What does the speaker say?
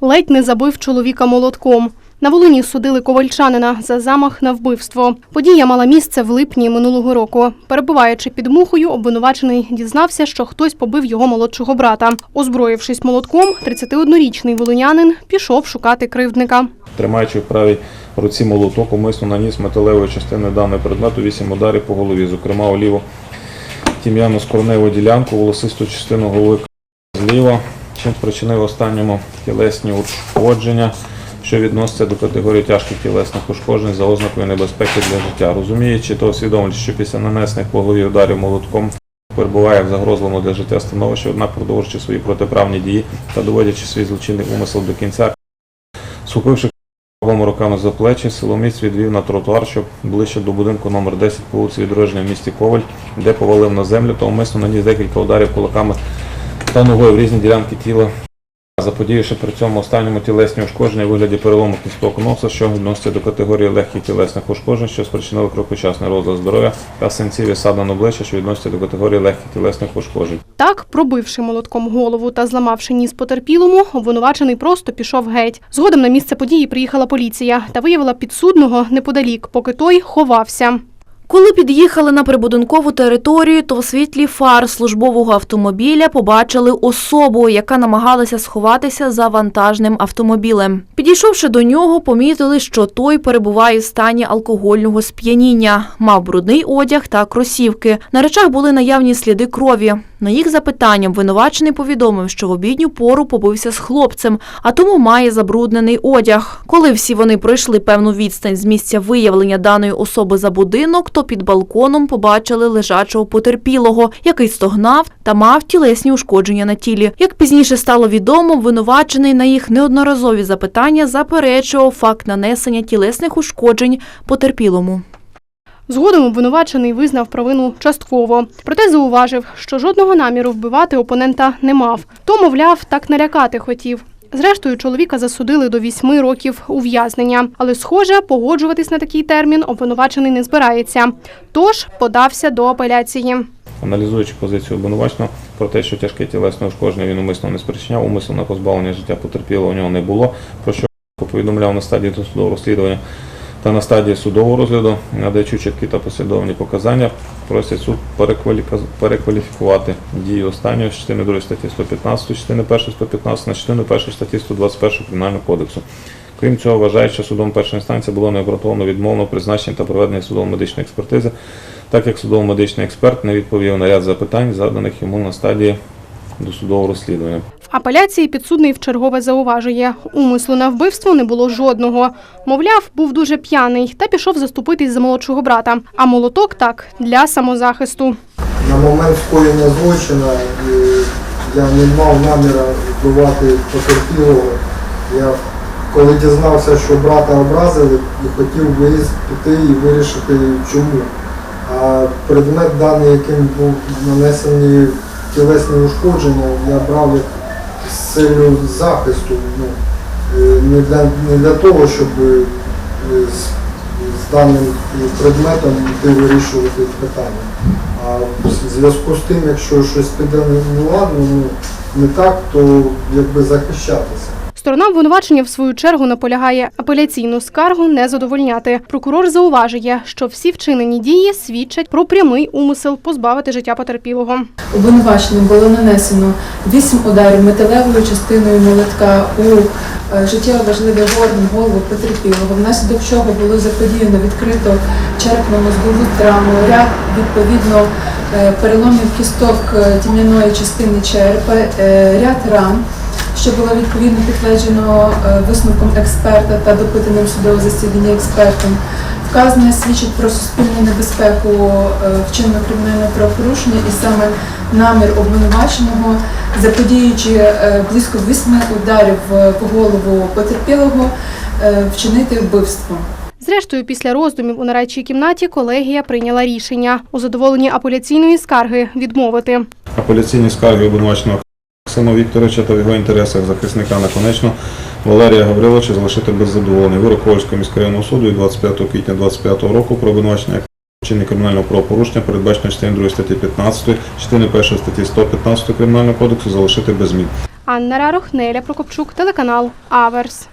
Ледь не забив чоловіка молотком. На Волині судили ковальчанина за замах на вбивство. Подія мала місце в липні минулого року. Перебуваючи під мухою, обвинувачений дізнався, що хтось побив його молодшого брата. Озброївшись молотком, 31-річний волинянин пішов шукати кривдника. Тримаючи в правій руці молоток, умисно наніс металевої частини даного предмету вісім ударів по голові, зокрема у ліву тім'яну скорневу ділянку, волосисту частину голови зліва, чим спричинив останньому тілесні ушкодження, що відноситься до категорії тяжких тілесних ушкоджень за ознакою небезпеки для життя. Розуміючи та усвідомлюючи, що після нанесених по голові ударів молотком перебуває в загрозливому для життя становищі, однак продовжуючи свої протиправні дії та доводячи свій злочинний умисел до кінця, схопивши обома руками за плечі, силоміць відвів на тротуар, щоб ближче до будинку номер 10 по вулиці Відродження в місті Коваль, де повалив на землю та умисно наніс декілька ударів кулаками та ногою в різні ділянки тіла, заподіявши при цьому останньому тілесні ушкодження у вигляді перелому кісток носа, що відноситься до категорії легких тілесних ушкоджень, що спричинили короткочасний розлад здоров'я та синців і сад обличчя, що відноситься до категорії легких тілесних ушкоджень. Так, пробивши молотком голову та зламавши ніс потерпілому, обвинувачений просто пішов геть. Згодом на місце події приїхала поліція та виявила підсудного неподалік, поки той ховався. Коли під'їхали на прибудинкову територію, то в світлі фар службового автомобіля побачили особу, яка намагалася сховатися за вантажним автомобілем. Підійшовши до нього, помітили, що той перебуває в стані алкогольного сп'яніння, мав брудний одяг та кросівки. На речах були наявні сліди крові. На їх запитання обвинувачений повідомив, що в обідню пору побився з хлопцем, а тому має забруднений одяг. Коли всі вони пройшли певну відстань з місця виявлення даної особи за будинок, то під балконом побачили лежачого потерпілого, який стогнав та мав тілесні ушкодження на тілі. Як пізніше стало відомо, обвинувачений на їх неодноразові запитання заперечував факт нанесення тілесних ушкоджень потерпілому. Згодом обвинувачений визнав провину частково, проте зауважив, що жодного наміру вбивати опонента не мав. То, мовляв, так налякати хотів. Зрештою, чоловіка засудили до вісьми років ув'язнення, але, схоже, погоджуватись на такий термін обвинувачений не збирається. Тож подався до апеляції. Аналізуючи позицію обвинуваченого про те, що тяжке тілесне ушкодження він умисно не спричиняв, умисне позбавлення життя потерпілого у нього не було, про що повідомляв на стадії досудового розслідування та на стадії судового розгляду, надаючи чіткі та послідовні показання, просять суд перекваліфікувати дії останньої частини 2 статті 115, частини 1 115 на частину 1 статті 121 Кримінального кодексу. Крім цього, вважає, що судом першої інстанції було необґрунтовано відмовно призначення та проведення судово-медичної експертизи, так як судово-медичний експерт не відповів на ряд запитань, заданих йому на стадії досудового розслідування. В апеляції підсудний вчергове зауважує, умислу на вбивство не було жодного. Мовляв, був дуже п'яний та пішов заступитись за молодшого брата. А молоток так для самозахисту. На момент скоєння злочину е, я не мав наміра вбивати потерпілого. Я коли дізнався, що брата образили, і хотів виїзд піти і вирішити чому. А предмет даний, яким був нанесені тілесні ушкодження, я брав як з целью захисту. Ну, е, не, для, не для того, щоб е, з, з даним предметом йти вирішувати питання. А в зв'язку з тим, якщо щось піде не не ладно, ну не так, то якби захищатися. Сторона обвинувачення в свою чергу наполягає апеляційну скаргу не задовольняти. Прокурор зауважує, що всі вчинені дії свідчать про прямий умисел позбавити життя потерпілого. Обвинуваченням було нанесено 8 ударів металевою частиною молотка у е, життєво важливий орган голову потерпілого, внаслідок чого було заподіяно відкрито черепно-мозгову травму, ряд відповідно е, переломів кісток е, тім'яної частини черепа, ряд ран. Що було відповідно підтверджено е, висновком експерта та допитаним судового засідання експертом. Вказане свідчить про суспільну небезпеку е, вчинення кримінального правопорушення і саме намір обвинуваченого, заподіючи е, близько восьми ударів по голову потерпілого, вчинити вбивство. Зрештою, після роздумів у нарадчій кімнаті колегія прийняла рішення у задоволенні апеляційної скарги відмовити. Апеляційні скарги обвинуваченого Максима Вікторовича та в його інтересах захисника наконечно Валерія Гавриловича залишити без задоволення. Вирок Ковальського міськрайонного суду від 25 квітня 2025 року про обвинувачення чинні кримінального правопорушення, передбачено частиною 2 статті 15, частиною 1 статті 115 Кримінального кодексу залишити без змін. Анна Рарох, Неля Прокопчук, телеканал Аверс.